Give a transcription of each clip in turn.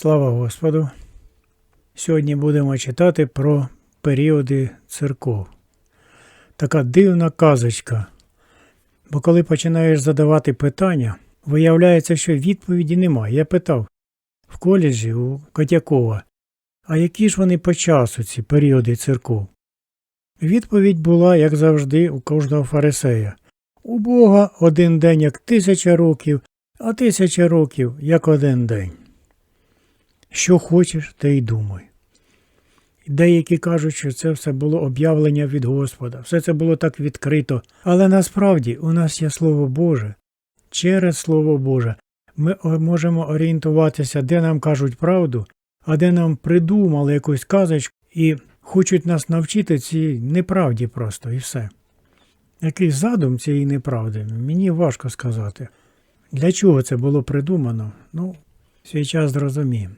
Слава Господу! Сьогодні будемо читати про періоди церков. Така дивна казочка. Бо коли починаєш задавати питання, виявляється, що відповіді немає. Я питав в коледжі у Котякова, а які ж вони по часу, ці періоди церков? Відповідь була, як завжди, у кожного фарисея. У Бога один день як тисяча років, а тисяча років як один день. Що хочеш, те й думай. Деякі кажуть, що це все було об'явлення від Господа, все це було так відкрито. Але насправді у нас є Слово Боже. Через Слово Боже ми можемо орієнтуватися, де нам кажуть правду, а де нам придумали якусь казочку і хочуть нас навчити цій неправді просто і все. Який задум цієї неправди, мені важко сказати. Для чого це було придумано? Ну, свій час зрозуміємо.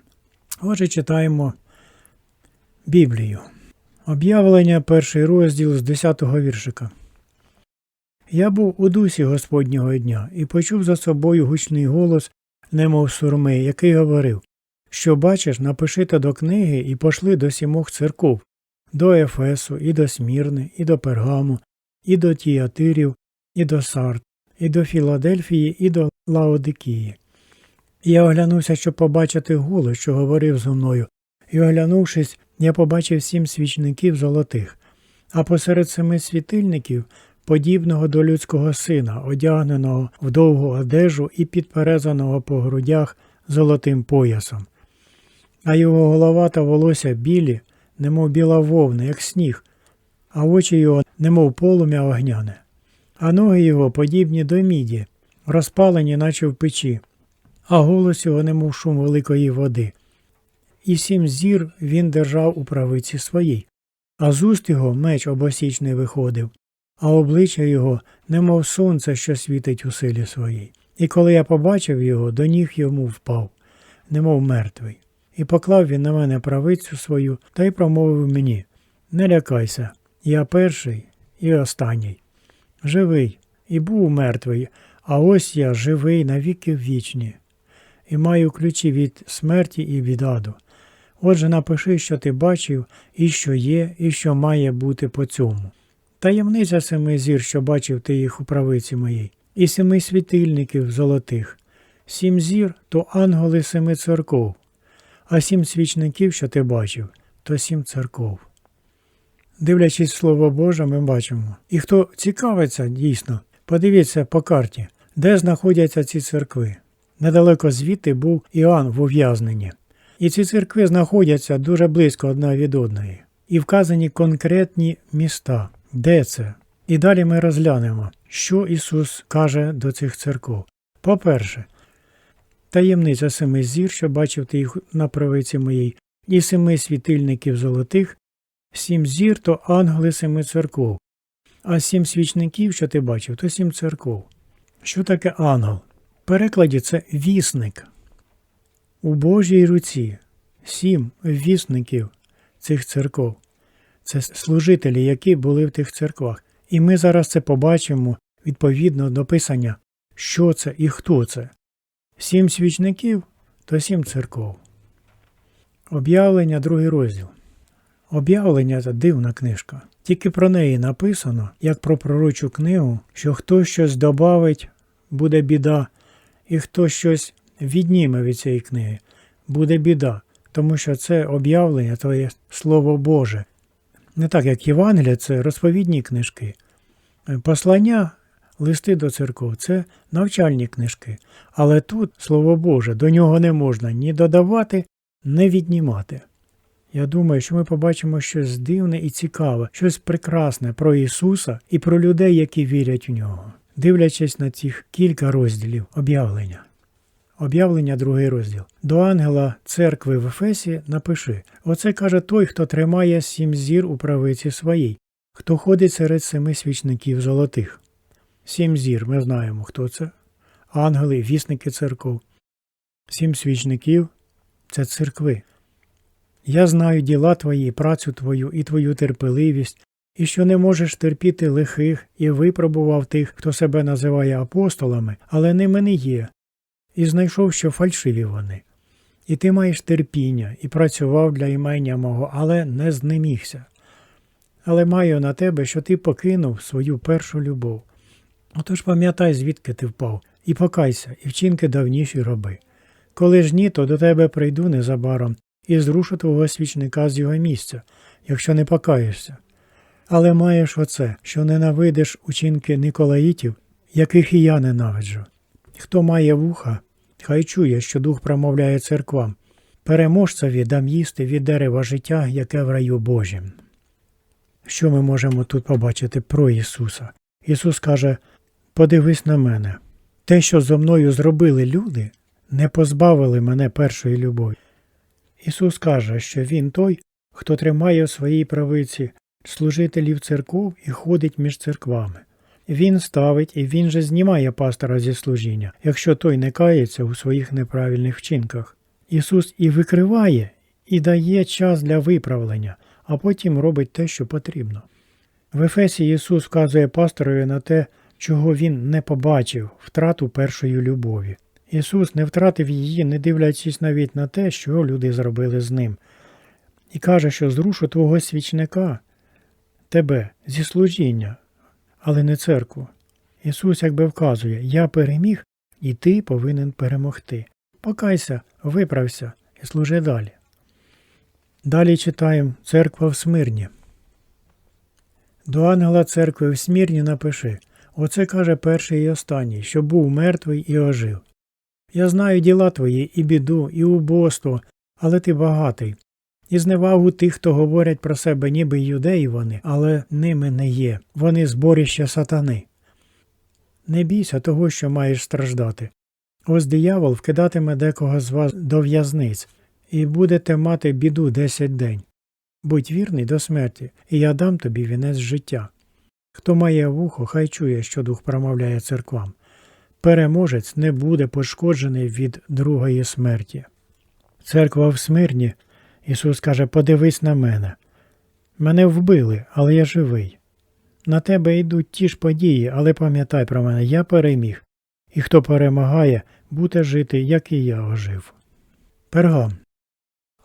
Отже, читаємо Біблію. Об'явлення, перший розділ з 10-го віршика. Я був у дусі Господнього дня і почув за собою гучний голос, немов сурми, який говорив Що бачиш, напиши те до книги і пошли до сімох церков, до Ефесу, і до Смірни, і до Пергаму, і до Тіатирів, і до Сарт, і до Філадельфії, і до Лаодикії. Я оглянувся, щоб побачити голос, що говорив зо мною, і оглянувшись, я побачив сім свічників золотих, а посеред семи світильників, подібного до людського сина, одягненого в довгу одежу і підперезаного по грудях золотим поясом. А його голова та волосся білі, немов біла вовна, як сніг, а очі його, немов полум'я огняне, а ноги його подібні до міді, розпалені, наче в печі, а голос його, немов шум великої води. І сім зір він держав у правиці своїй, а з уст його меч обосічний виходив, а обличчя його, немов сонце, що світить у силі своїй. І коли я побачив його, до ніг йому впав, немов мертвий. І поклав він на мене правицю свою та й промовив мені Не лякайся, я перший і останній. Живий, і був мертвий, а ось я живий навіки вічні, і маю ключі від смерті і від аду. Отже, напиши, що ти бачив, і що є, і що має бути по цьому. Таємниця семи зір, що бачив ти їх у правиці моїй, і семи світильників золотих. Сім зір то ангели семи церков, а сім свічників, що ти бачив, то сім церков. Дивлячись Слово Боже, ми бачимо. І хто цікавиться дійсно, подивіться по карті, де знаходяться ці церкви. Недалеко звідти був Іоанн в ув'язненні. І ці церкви знаходяться дуже близько одна від одної. І вказані конкретні міста. Де це? І далі ми розглянемо, що Ісус каже до цих церков. По-перше, таємниця семи зір, що бачив ти їх на правиці моїй, і семи світильників золотих, сім зір то ангели семи церков, а сім свічників, що ти бачив, то сім церков. Що таке ангел? Перекладі це вісник. У Божій руці сім вісників цих церков. Це служителі, які були в тих церквах. І ми зараз це побачимо відповідно до писання, що це і хто це. Сім свічників то сім церков. Об'явлення, другий розділ. Об'явлення це дивна книжка. Тільки про неї написано, як про пророчу книгу, що хто щось добавить, буде біда, і хто щось відніме від цієї книги, буде біда, тому що це об'явлення, то є Слово Боже. Не так як Євангелія, це розповідні книжки. Е, Послання, листи до церков це навчальні книжки. Але тут Слово Боже, до нього не можна ні додавати, ні віднімати. Я думаю, що ми побачимо щось дивне і цікаве, щось прекрасне про Ісуса і про людей, які вірять у нього, дивлячись на цих кілька розділів об'явлення. Об'явлення другий розділ. До ангела церкви в Ефесі напиши Оце каже той, хто тримає сім зір у правиці своїй, хто ходить серед семи свічників золотих. Сім зір, ми знаємо, хто це. Ангели, вісники церков. Сім свічників це церкви. Я знаю діла твої, працю твою і твою терпеливість, і що не можеш терпіти лихих, і випробував тих, хто себе називає апостолами, але ними не є, і знайшов, що фальшиві вони. І ти маєш терпіння і працював для імення мого, але не знемігся. Але маю на тебе, що ти покинув свою першу любов. Отож пам'ятай, звідки ти впав, і покайся, і вчинки давніші роби. Коли ж ні, то до тебе прийду незабаром і зрушу твого свічника з його місця, якщо не покаєшся. Але маєш оце, що ненавидиш учинки Николаїтів, яких і я ненавиджу. Хто має вуха, хай чує, що дух промовляє церквам. Переможцеві дам їсти від дерева життя, яке в раю Божім. Що ми можемо тут побачити про Ісуса? Ісус каже: Подивись на мене. Те, що зо мною зробили люди, не позбавили мене першої любові. Ісус каже, що Він той, хто тримає в своїй правиці служителів церков і ходить між церквами. Він ставить і він же знімає пастора зі служіння, якщо той не кається у своїх неправильних вчинках. Ісус і викриває, і дає час для виправлення, а потім робить те, що потрібно. В Ефесі Ісус вказує пасторові на те, чого він не побачив втрату першої любові. Ісус не втратив її, не дивлячись навіть на те, що люди зробили з ним, і каже, що зрушу твого свічника, тебе зі служіння, але не церкву. Ісус якби вказує, я переміг, і ти повинен перемогти. Покайся, виправся і служи далі. Далі читаємо Церква в Смирні. До ангела церкви в Смірні напиши Оце каже перший і останній, що був мертвий і ожив. Я знаю діла твої, і біду, і убоство, але ти багатий, і зневагу тих, хто говорять про себе, ніби юдеї вони, але ними не є. Вони зборіще сатани. Не бійся того, що маєш страждати. Ось диявол вкидатиме декого з вас до в'язниць, і будете мати біду десять день. Будь вірний до смерті, і я дам тобі вінець життя. Хто має вухо, хай чує, що дух промовляє церквам. Переможець не буде пошкоджений від другої смерті. Церква в смирні, Ісус каже, подивись на мене. Мене вбили, але я живий. На тебе йдуть ті ж події, але пам'ятай про мене, я переміг, і хто перемагає, буде жити, як і я ожив. Пергам.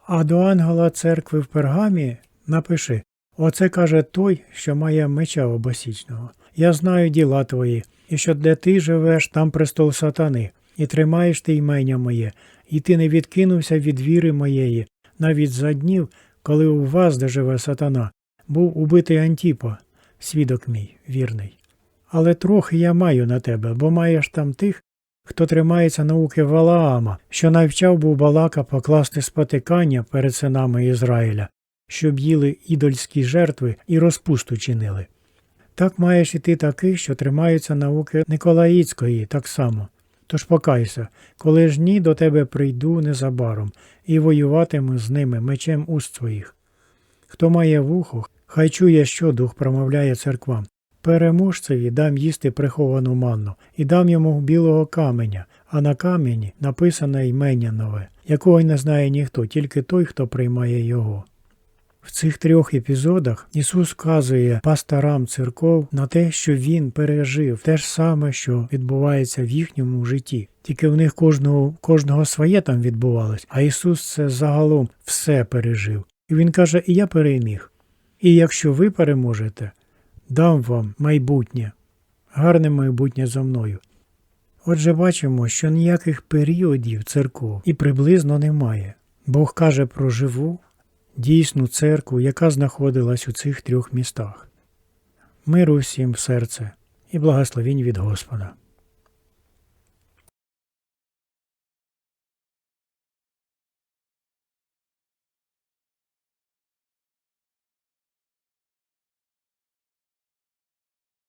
А до ангела церкви в пергамі напиши Оце каже той, що має меча обосічного. Я знаю діла твої, і що де ти живеш, там престол сатани, і тримаєш ти імення моє, і ти не відкинувся від віри моєї, навіть за днів, коли у вас, де живе сатана, був убитий Антіпа, свідок мій вірний. Але трохи я маю на тебе, бо маєш там тих, хто тримається науки Валаама, що навчав був Балака покласти спотикання перед синами Ізраїля, щоб їли ідольські жертви і розпусту чинили. Так маєш і ти таких, що тримаються науки Николаїцької так само. Тож покайся, коли ж ні, до тебе прийду незабаром і воюватиму з ними мечем уст своїх. Хто має вухо, хай чує, що дух промовляє церквам. Переможцеві дам їсти приховану манну, і дам йому білого каменя, а на камені написане ймення нове, якого не знає ніхто, тільки той, хто приймає його. В цих трьох епізодах Ісус вказує пасторам церков на те, що Він пережив те ж саме, що відбувається в їхньому житті. Тільки в них кожного, кожного своє там відбувалось, а Ісус це загалом все пережив. І Він каже: І я переміг. І якщо ви переможете, дам вам майбутнє, гарне майбутнє за мною. Отже, бачимо, що ніяких періодів церков і приблизно немає. Бог каже про живу, дійсну церкву, яка знаходилась у цих трьох містах. Миру всім в серце і благословінь від Господа.